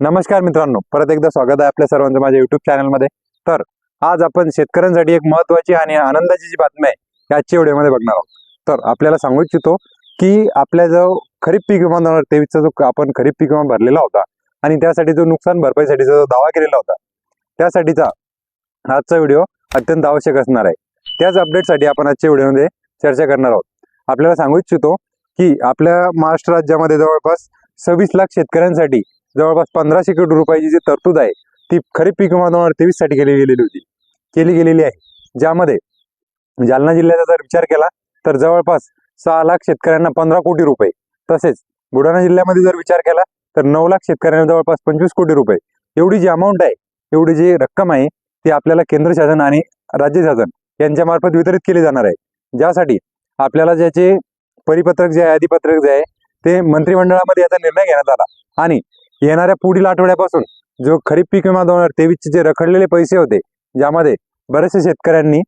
नमस्कार मित्रांनो परत एकदा स्वागत आहे आपल्या सर्वांचं माझ्या युट्यूब चॅनलमध्ये तर आज आपण शेतकऱ्यांसाठी एक महत्वाची आणि आनंदाची जी बातमी आहे आजच्या व्हिडिओमध्ये बघणार आहोत. तर आपल्याला सांगू इच्छितो की आपल्या जो खरीप पीक विमा दोन हजार तेवीसचा जो आपण खरीप पीक विमा भरलेला होता आणि त्यासाठी जो नुकसान भरपाईसाठीचा जो दावा केलेला होता त्यासाठीचा आजचा व्हिडिओ अत्यंत आवश्यक असणार आहे. त्याच अपडेटसाठी आपण आजच्या व्हिडिओमध्ये चर्चा करणार आहोत. आपल्याला सांगू इच्छितो की आपल्या महाराष्ट्र राज्यामध्ये जवळपास सव्वीस लाख शेतकऱ्यांसाठी जवळपास पंधराशे कोटी रुपयाची जी तरतूद आहे ती खरीप पीक विमा दोन हजार तेवीससाठी केली गेलेली होती. केली गेलेली आहे. ज्यामध्ये जालना जिल्ह्याचा जर विचार केला तर जवळपास सहा लाख शेतकऱ्यांना पंधरा कोटी रुपये. तसेच बुलढाणा जिल्ह्यामध्ये जर विचार केला तर नऊ लाख शेतकऱ्यांना जवळपास पंचवीस कोटी रुपये. एवढी जी अमाऊंट आहे एवढी जी रक्कम आहे ती आपल्याला केंद्र शासन आणि राज्य शासन यांच्यामार्फत वितरित केली जाणार आहे. ज्यासाठी आपल्याला ज्याचे परिपत्रक जे आहे अधिपत्रक जे आहे ते मंत्रिमंडळामध्ये याचा निर्णय घेण्यात आला. आणि येणाऱ्या पुढील आठवड्यापासून जो खरीप पीक विमा दोन हजार तेवीसचे जे रखडलेले पैसे होते ज्यामध्ये बरेचसे शेतकऱ्यांनी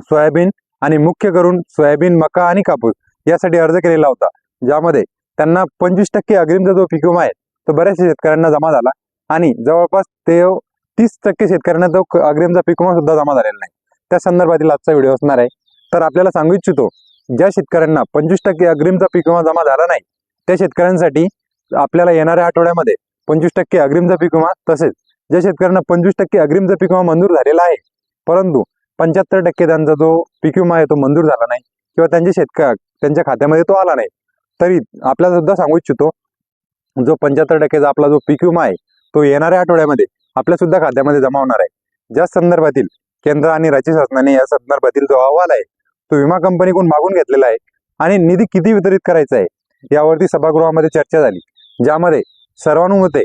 सोयाबीन आणि मुख्य करून सोयाबीन मका आणि कापूस यासाठी अर्ज केलेला होता. ज्यामध्ये त्यांना पंचवीस टक्के अग्रिमचा जो पीक विमा आहे तो बऱ्याचशा शेतकऱ्यांना जमा झाला आणि जवळपास ते तीस टक्के शेतकऱ्यांना तो अग्रिमचा पीक विमा सुद्धा जमा झालेला नाही. त्या संदर्भातील आजचा व्हिडिओ असणार आहे. तर आपल्याला सांगू इच्छितो ज्या शेतकऱ्यांना पंचवीस टक्के अग्रिमचा पीक विमा जमा झाला नाही त्या शेतकऱ्यांसाठी आपल्याला येणाऱ्या आठवड्यामध्ये पंचवीस टक्के अग्रिमचा पीक विमा तसेच ज्या शेतकऱ्यांना पंचवीस टक्के अग्रिमचा पीक विमा मंजूर झालेला आहे परंतु पंच्याहत्तर टक्के त्यांचा जो पीक विमा आहे तो मंजूर झाला नाही किंवा त्यांचे शेतक त्यांच्या खात्यामध्ये तो आला नाही. तरी आपल्याला सुद्धा सांगू इच्छितो जो पंच्याहत्तर टक्केचा आपला जो पीक विमा आहे तो येणाऱ्या आठवड्यामध्ये आपल्या सुद्धा खात्यामध्ये जमा होणार आहे. ज्या संदर्भातील केंद्र आणि राज्य शासनाने या संदर्भातील जो अहवाल आहे तो विमा कंपनीकडून मागून घेतलेला आहे आणि निधी किती वितरित करायचा आहे यावरती सभागृहामध्ये चर्चा झाली. ज्यामध्ये सर्वानुमते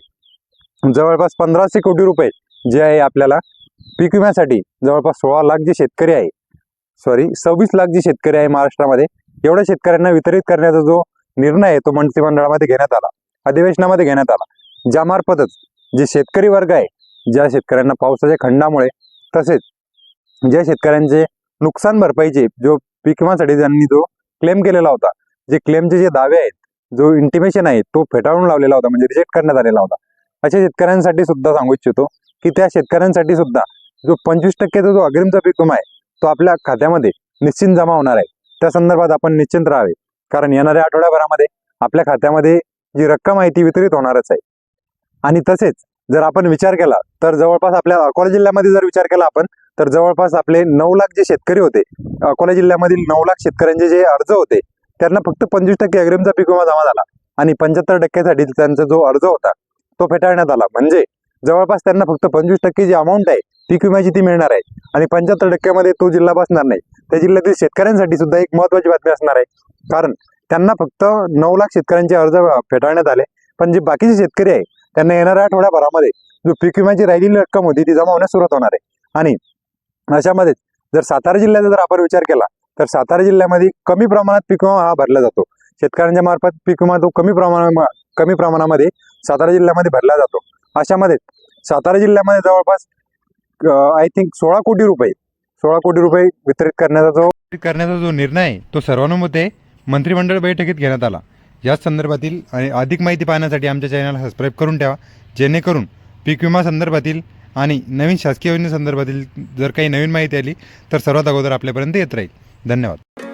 जवळपास पंधराशे कोटी रुपये जे आहे आपल्याला पीक विम्यासाठी जवळपास सोळा लाख जे शेतकरी आहे सॉरी सव्वीस लाख जे शेतकरी आहे महाराष्ट्रामध्ये एवढ्या शेतकऱ्यांना वितरित करण्याचा जो निर्णय आहे तो मंत्रिमंडळामध्ये घेण्यात आला अधिवेशनामध्ये घेण्यात आला. ज्यामार्फतच जे शेतकरी वर्ग आहे ज्या शेतकऱ्यांना पावसाच्या खंडामुळे तसेच ज्या शेतकऱ्यांचे नुकसान भरपाईचे जो पीक विम्यासाठी त्यांनी जो क्लेम केलेला होता जे क्लेमचे जे दावे आहेत जो इंटिमेशन आहे तो फेटाळून लावलेला होता म्हणजे रिजेक्ट करण्यात आलेला होता. अशा शेतकऱ्यांसाठी सुद्धा सांगू इच्छितो की त्या शेतकऱ्यांसाठी सुद्धा जो पंचवीस टक्केचा जो अग्रिमचा पीक विमा आहे तो आपल्या खात्यामध्ये निश्चित जमा होणार आहे. त्या संदर्भात आपण निश्चिंत राहावे. कारण येणाऱ्या आठवड्याभरामध्ये आपल्या खात्यामध्ये जी रक्कम आहे ती वितरित होणारच आहे. आणि तसेच जर आपण विचार केला तर जवळपास आपल्या अकोला जिल्ह्यामध्ये जर विचार केला आपण तर जवळपास आपले नऊ लाख जे शेतकरी होते अकोला जिल्ह्यामधील नऊ लाख शेतकऱ्यांचे जे अर्ज होते त्यांना फक्त पंचवीस टक्के अग्रिमचा पीक विमा जमा झाला आणि पंच्याहत्तर टक्क्यासाठी त्यांचा जो अर्ज होता तो फेटाळण्यात आला. म्हणजे जवळपास त्यांना फक्त पंचवीस टक्के जी अमाऊंट आहे पीक विम्याची ती मिळणार आहे. आणि पंच्याहत्तर टक्क्यामध्ये तो जिल्हा बसणार नाही. त्या जिल्ह्यातील शेतकऱ्यांसाठी सुद्धा एक महत्वाची बातमी असणार आहे. कारण त्यांना फक्त नऊ लाख शेतकऱ्यांचे अर्ज फेटाळण्यात आले. पण जे बाकीचे शेतकरी आहे त्यांना येणाऱ्या आठवड्याभरामध्ये जो पीक विम्याची राहिलेली रक्कम होती ती जमा होण्यास सुरुवात होणार आहे. आणि अशामध्येच जर सातारा जिल्ह्याचा जर आपण विचार केला तर सातारा जिल्ह्यामध्ये कमी प्रमाणात पीक विमा हा भरला जातो. शेतकऱ्यांच्या मार्फत पीक विमा तो कमी प्रमाणा कमी प्रमाणामध्ये सातारा जिल्ह्यामध्ये भरला जातो. अशामध्ये सातारा जिल्ह्यामध्ये जवळपास आय थिंक सोळा कोटी रुपये सोळा कोटी रुपये वितरित करण्याचा जो करण्याचा जो निर्णय आहे तो सर्वानुमते मंत्रिमंडळ बैठकीत घेण्यात आला. या संदर्भातील आणि अधिक माहिती पाहण्यासाठी आमच्या चॅनलला सबस्क्राईब करून ठेवा जेणेकरून पीक विमा संदर्भातील आणि नवीन शासकीय योजनेसंदर्भातील जर काही नवीन माहिती आली तर सर्वात अगोदर आपल्यापर्यंत येत राहील. धन्यवाद.